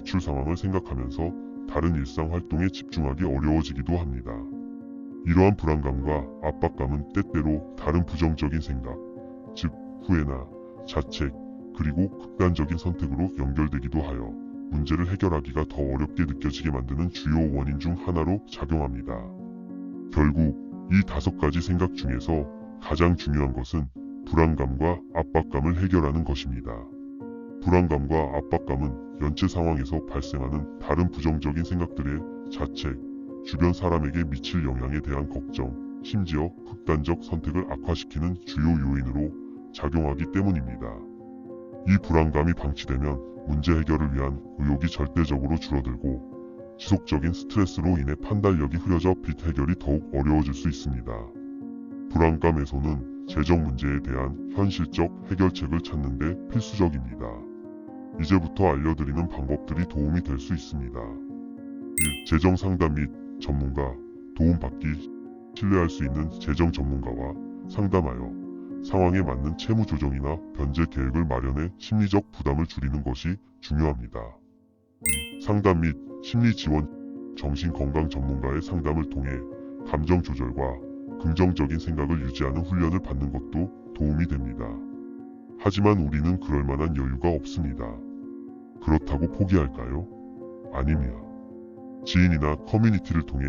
대출 상황을 생각하면서 다른 일상 활동에 집중하기 어려워지기도 합니다. 이러한 불안감과 압박감은 때때로 다른 부정적인 생각, 즉 후회나 자책, 그리고 극단적인 선택으로 연결되기도 하여 문제를 해결하기가 더 어렵게 느껴지게 만드는 주요 원인 중 하나로 작용합니다. 결국 이 다섯 가지 생각 중에서 가장 중요한 것은 불안감과 압박감을 해결하는 것입니다. 불안감과 압박감은 연체 상황에서 발생하는 다른 부정적인 생각들의 자책, 주변 사람에게 미칠 영향에 대한 걱정, 심지어 극단적 선택을 악화시키는 주요 요인으로 작용하기 때문입니다. 이 불안감이 방치되면 문제 해결을 위한 의욕이 절대적으로 줄어들고 지속적인 스트레스로 인해 판단력이 흐려져 빚 해결이 더욱 어려워질 수 있습니다. 불안감에서는 재정 문제에 대한 현실적 해결책을 찾는 데 필수적입니다. 이제부터 알려드리는 방법들이 도움이 될 수 있습니다. 1. 재정 상담 및 전문가, 도움받기, 신뢰할 수 있는 재정 전문가와 상담하여 상황에 맞는 채무 조정이나 변제 계획을 마련해 심리적 부담을 줄이는 것이 중요합니다. 2. 상담 및 심리 지원, 정신건강 전문가의 상담을 통해 감정 조절과 긍정적인 생각을 유지하는 훈련을 받는 것도 도움이 됩니다. 하지만 우리는 그럴 만한 여유가 없습니다. 그렇다고 포기할까요? 아닙니다. 지인이나 커뮤니티를 통해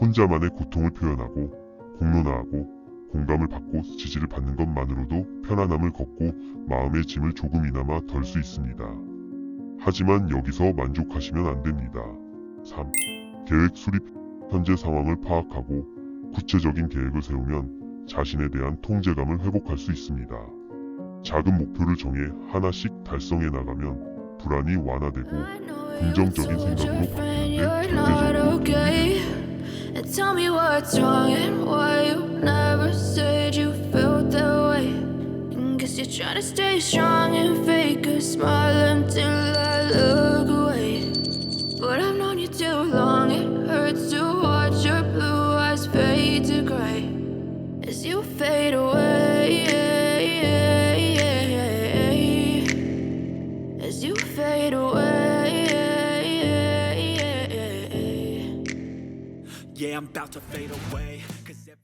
혼자만의 고통을 표현하고 공론화하고 공감을 받고 지지를 받는 것만으로도 편안함을 걷고 마음의 짐을 조금이나마 덜 수 있습니다. 하지만 여기서 만족하시면 안 됩니다. 3. 계획 수립 현재 상황을 파악하고 구체적인 계획을 세우면 자신에 대한 통제감을 회복할 수 있습니다. 작은 목표를 정해 하나씩 달성해 나가면 불안이 완화되고 긍정적인 생각으로 바뀌는데 경제적으로 도움이 And tell me what's wrong and why you never said you felt that way. And guess you're trying to stay strong and fake a smile until I look away. But I've known you too long, it hurts to watch your blue eyes fade to gray as you fade away. Yeah, I'm about to fade away.